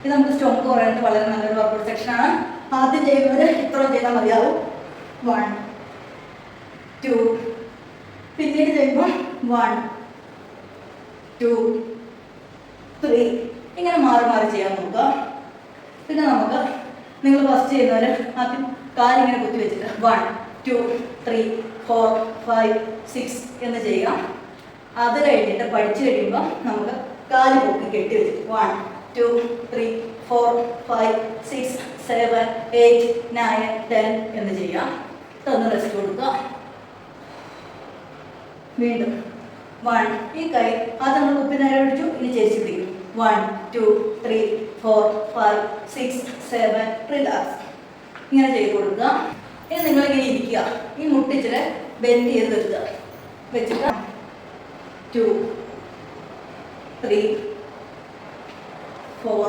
ഇത് നമുക്ക് സ്റ്റോക്ക് കുറയാനായിട്ട് വളരെ നല്ലൊരു വർക്കൗട്ട് സെക്ഷനാണ് ആദ്യം ചെയ്യുന്നവർ ഇത്ര ചെയ്താൽ മതിയാവും. വൺ ടു പിന്നീട് ചെയ്യുമ്പോൾ വൺ ടു ത്രീ ഇങ്ങനെ മാറി മാറി ചെയ്യാൻ നോക്കുക. പിന്നെ നമുക്ക് നിങ്ങൾ ഫസ്റ്റ് ചെയ്യുന്നവർ ആദ്യം കാലിങ്ങനെ കുത്തി വെച്ചിട്ട് one two three four five six എന്ന് ചെയ്യുക. അത് കഴിഞ്ഞിട്ട് പഠിച്ചു കഴിയുമ്പോൾ നമുക്ക് കാൽ പൊക്കി കെട്ടി വെച്ചിട്ട് one two three four five six seven eight nine ten എന്ന് ചെയ്യാം? തന്ന് റെസ്റ്റ് കൊടുക്കുക. വീണ്ടും വൺ ഈ കൈ അത് നമ്മൾ ഉപ്പിനേരെ പിടിച്ചു ഇനി ചേച്ചി പിടിക്കും. One two three four five six seven relax ഇങ്ങനെ ചെയ്ത് കൊടുക്കുക. ഇനി നിങ്ങളിങ്ങനെ ഇരിക്കുക. ഈ മുട്ടിച്ചിട്ട് ബെൻഡ് ചെയ്ത് വെക്കുക. വെച്ചിട്ട് ടു ത്രീ ഫോർ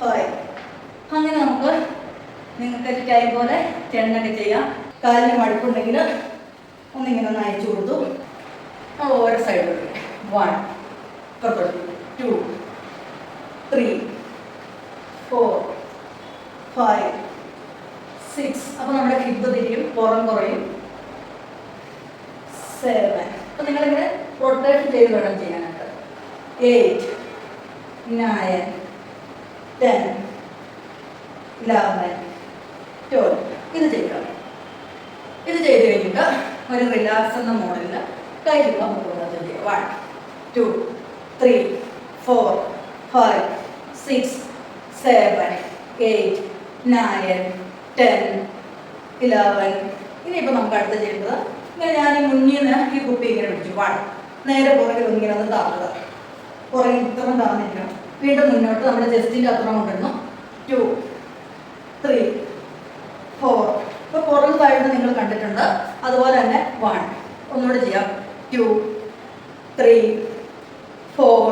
ഫൈവ് അങ്ങനെ നമുക്ക് നിങ്ങൾക്ക് ടൈം പോലെ ടെണ്ണൊക്കെ ചെയ്യാം. കാലിന് മടുപ്പുണ്ടെങ്കിൽ ഒന്നിങ്ങനെ ഒന്ന് അയച്ചു കൊടുത്തു. ഓരോ സൈഡിലോട്ട് വൺ പുറത്തോട്ട് two three four five six അപ്പോൾ നമ്മുടെ ഹിബ് തിരിയും. പുറം കുറയും. സെവൻ അപ്പോൾ നിങ്ങളിങ്ങനെ റൊട്ടേഷൻ ചെയ്ത് വേണം ചെയ്യാനായിട്ട്. Eight nine ten, eleven, twelve ഇത് ചെയ്യുക ഇത് ചെയ്ത് കഴിഞ്ഞിട്ട് ഒരു റിലാക്സ് എന്ന മോഡലിൽ കൈ രൂപ ചെയ്യുക one two three four five six seven eight nine ten eleven ഇനിയിപ്പോൾ നമുക്ക് അടുത്ത് ചെയ്യേണ്ടത് ഇങ്ങനെ ഞാൻ ഈ മുന്നിൽ നിന്ന് ഈ കുപ്പി ഇങ്ങനെ പിടിച്ചു. വൺ നേരെ പുറകിൽ ഇങ്ങനെ ഒന്ന് താത്തുക പുറകിൽ ഇത്രയും താന്നിരിക്കണം വീണ്ടും മുന്നോട്ട് നമ്മുടെ ജസ്റ്റിന്റെ അത്രയും കൊണ്ടിരുന്നു ടു ത്രീ ഫോർ ഇപ്പോൾ പുറകു താഴ്ന്ന് നിങ്ങൾ കണ്ടിട്ടുണ്ട്. അതുപോലെ തന്നെ വൺ ഒന്നുകൂടെ ചെയ്യാം. Two three four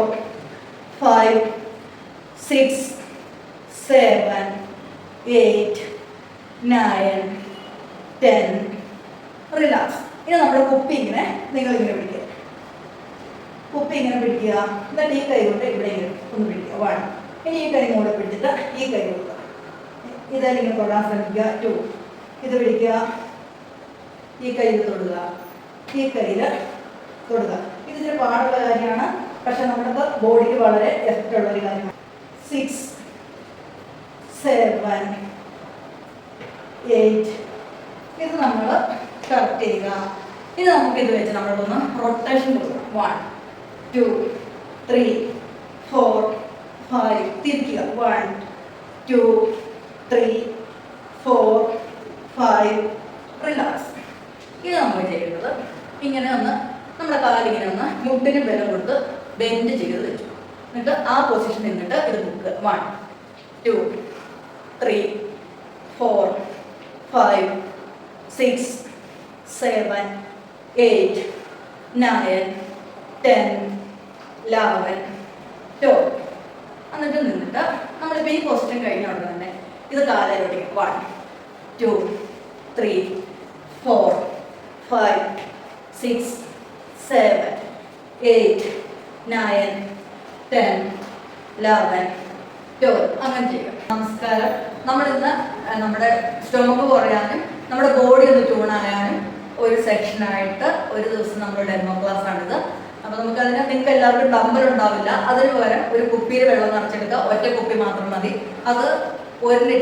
five six seven eight nine ten relax ഇനി നമ്മുടെ കുപ്പി ഇങ്ങനെ പിടിക്കുക കുപ്പി ഇങ്ങനെ പിടിക്കുക. എന്നിട്ട് ഈ കൈ കൊണ്ട് ഇവിടെ ഒന്ന് പിടിക്കുക. വൺ ഇനി ഈ കൈ കൂടെ പിടിച്ചിട്ട് ഈ കൈ കൊടുക്കുക. ഇതായി ഇങ്ങനെ തൊടാൻ ശ്രമിക്കുക. ടു. ഇത് പിടിക്കുക. ഈ കയ്യിൽ തൊടുക. ഈ കയ്യിൽ തൊടുക. ഇത് ഇച്ചിരി പാടുള്ള കാര്യമാണ്. പക്ഷെ നമ്മുടെ ബോഡിക്ക് വളരെ എഫക്റ്റ് ഉള്ള ഒരു കാര്യമാണ്. സിക്സ് സെവൻ എയ്റ്റ് ഇത് നമ്മൾ കറക്റ്റ് ചെയ്യുക. ഇത് നമുക്ക് ഇത് വെച്ച് നമ്മളൊന്ന് റൊട്ടേഷൻ കൊടുക്കണം one two three four five തിരിക്കുക. One two three four five relax ഇത് നമ്മൾ ചെയ്യേണ്ടത് ഇങ്ങനെ ഒന്ന് നമ്മുടെ കാലിങ്ങനെ ഒന്ന് മുട്ടിന് ബലം കൊടുത്ത് ബെൻഡ് ചെയ്ത് വെച്ചു. എന്നിട്ട് ആ പൊസിഷൻ നിന്നിട്ട് ഇത് മുക്കുക. One two three four five six seven eight nine ten eleven to എന്നിട്ട് നിന്നിട്ട് നമ്മളിപ്പോൾ ഈ ക്വസ്റ്റ്യൻ കഴിഞ്ഞുകൊണ്ട് തന്നെ ഇത് കാലയിലോട്ട് one two three four five six seven eight nine ten eleven twelve അങ്ങനെ ചെയ്യുക. നമസ്കാരം. നമ്മളിന്ന് നമ്മുടെ സ്റ്റൊമക്ക് കുറയാനും നമ്മുടെ ബോഡി ഒന്ന് ട്യൂണായാലും ഒരു സെക്ഷനായിട്ട് ഒരു ദിവസം നമ്മൾ ഡെമോ ക്ലാസ് ആണിത്. അപ്പോൾ നമുക്ക് അതിന് നിങ്ങൾക്ക് എല്ലാവർക്കും ഡമ്പൽ ഉണ്ടാവില്ല. അതിന് പകരം ഒരു കുപ്പിയിൽ വെള്ളം നിറച്ചെടുക്കുക. ഒറ്റ കുപ്പി മാത്രം മതി. അത് ഒരു ലി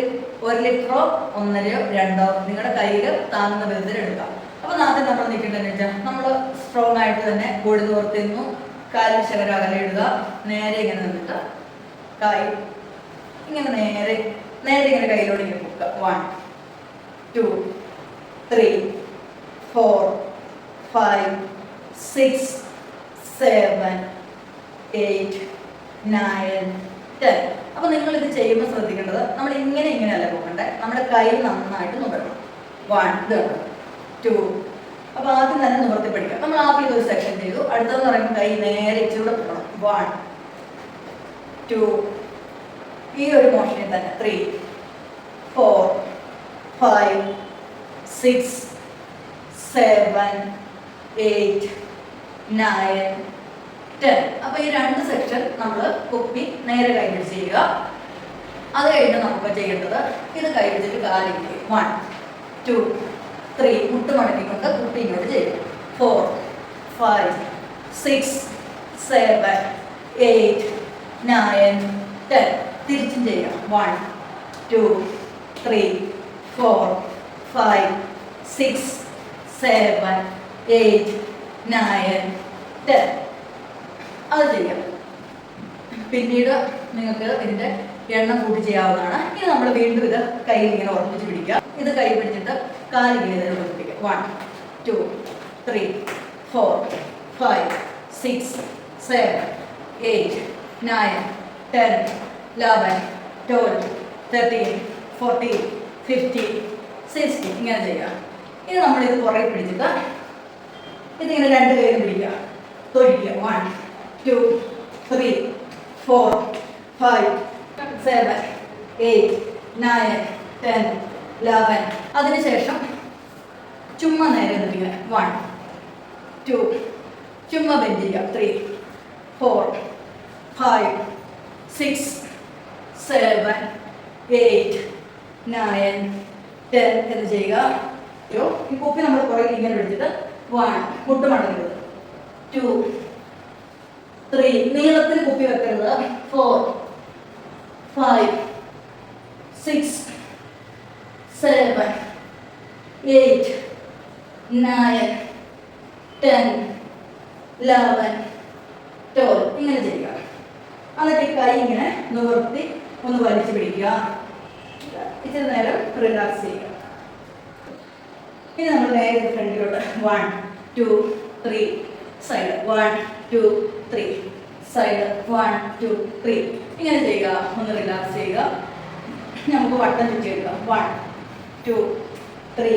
ഒരു ലിറ്ററോ ഒന്നരയോ രണ്ടോ നിങ്ങളുടെ കയ്യിൽ താങ്ങുന്ന വിധത്തിൽ എടുക്കാം. അപ്പൊ ആദ്യം നമ്മൾ നിൽക്കേണ്ടതെന്ന് വെച്ചാൽ നമ്മൾ സ്ട്രോങ് ആയിട്ട് തന്നെ ബോഡി നിവർത്തുന്നു കാലിൽ ശകര അകലെ ഇടുക. നേരെ ഇങ്ങനെ നിന്നിട്ട് കൈ ഇങ്ങനെ നേരെ നേരെ ഇങ്ങനെ കയ്യിലോട്ട് ഇങ്ങനെ പൊക്കുക. One two three four five six seven eight nine ten അപ്പോൾ നിങ്ങൾ ഇത് ചെയ്യുമ്പോൾ ശ്രദ്ധിക്കേണ്ടത് നമ്മൾ ഇങ്ങനെ ഇങ്ങനെയല്ല പോകണ്ടേ? നമ്മുടെ കൈ നന്നായിട്ട് നുകരണം. വൺ ടു അപ്പോൾ ആദ്യം തന്നെ നിവർത്തി പഠിക്കാം നമ്മൾ ആദ്യം ഒരു സെക്ഷൻ ചെയ്തു. അടുത്തെന്ന് പറയുമ്പോൾ കൈ നേരെ ഇച്ചിലൂടെ പോകണം. വൺ ടു ഈ ഒരു മോഷനിൽ തന്നെ. Three four five six seven eight nine ten അപ്പൊ ഈ രണ്ട് സെക്ഷൻ നമ്മൾ കുപ്പി നേരെ കൈപിടിച്ച് ചെയ്യുക. അത് കഴിഞ്ഞ് നമുക്ക് ചെയ്യേണ്ടത് ഇത് കൈപിടിച്ചിട്ട് കാലിക്ക് വൺ ടു ത്രീ മുട്ട് മടക്കിക്കൊണ്ട് കുപ്പി ഇങ്ങോട്ട് ചെയ്യുക. Four five six seven eight nine ten തിരിച്ചും ചെയ്യാം one two three four five six seven eight nine ten അത് ചെയ്യാം. പിന്നീട് നിങ്ങൾക്ക് ഇതിന്റെ എണ്ണം കൂട്ടി ചെയ്യാവുന്നതാണ്. ഇനി നമ്മൾ വീണ്ടും ഇത് കയ്യിൽ ഇങ്ങനെ ഉറപ്പിച്ച് പിടിക്കുക. ഇത് കൈ പിടിച്ചിട്ട് കാലിങ്ങനെ ഇതിനെ ഉറപ്പിക്കുക. One two three four five six seven eight nine ten eleven twelve thirteen fourteen fifteen sixteen. ഇങ്ങനെ ചെയ്യുക. ഇനി നമ്മളിത് കുറേ പിടിച്ചിട്ട് ഇതിങ്ങനെ രണ്ട് കൈയിലും പിടിക്കുക തൊഴിക്കുക one two three four five seven eight nine ten eleven അതിനുശേഷം ചുമ്മാ നേരെ നിൽക്കുക വൺ ടു ചുമ്മാ ചെയ്യുക. Three four five six seven eight nine ten എന്ന് ചെയ്യുക. ഈ കുപ്പി നമ്മൾ കുറേ ഇങ്ങനെ പിടിച്ചിട്ട് വൺ മുട്ട് മടങ്ങരുത് ടു ത്രീ നീളത്തിൽ കുപ്പി വെക്കരുത്. Four five six seven eight nine ten eleven twelve ഇങ്ങനെ ചെയ്യുക. എന്നിട്ട് കൈ ഇങ്ങനെ നിവർത്തി ഒന്ന് വലിച്ചു പിടിക്കുക. ഇച്ചിരി നേരം റിലാക്സ് ചെയ്യുക. ഇനി നമ്മൾ നേരെ ഫ്രണ്ടിലോട്ട് one two three side one two three side one two three ഇങ്ങനെ ചെയ്യുക. ഒന്ന് റിലാക്സ് ചെയ്യുക. നമുക്ക് വട്ടം ചുറ്റി എടുക്കാം. വൺ ടു ത്രീ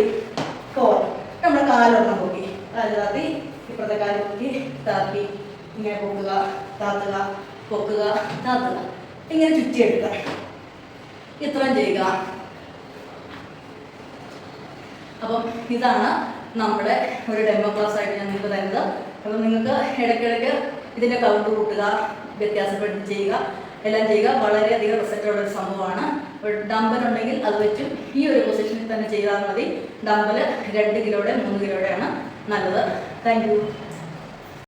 ഫോർ നമ്മുടെ കാലൊന്ന് പൊക്കി കാൽ താത്തി ഇപ്പുറത്തെ കാൽ പൊക്കി താത്തി ഇങ്ങനെ പൊക്കുക. താത്തുക പൊക്കുക. താത്തുക. ഇങ്ങനെ ചുറ്റിയെടുക്കുക. ഇത്രയും ചെയ്യുക. അപ്പം ഇതാണ് നമ്മുടെ ഒരു ഡെമോ ക്ലാസ് ആയിട്ട് ഞാൻ നിങ്ങൾക്ക് തരുന്നത്. അപ്പം നിങ്ങൾക്ക് ഇടയ്ക്കിടയ്ക്ക് ഇതിന്റെ കൗണ്ട് കൂട്ടുക വ്യത്യാസപ്പെടുത്തി ചെയ്യുക എല്ലാം ചെയ്യുക. വളരെയധികം റിസൾട്ടുള്ള ഒരു സംഭവമാണ്. ഡമ്പൽ ഉണ്ടെങ്കിൽ അത് വെച്ചും ഈ ഒരു പൊസിഷനിൽ തന്നെ ചെയ്താൽ മതി. ഡമ്പൽ രണ്ട് കിലോയുടെ മൂന്ന് കിലോയുടെയാണ് നല്ലത്. താങ്ക്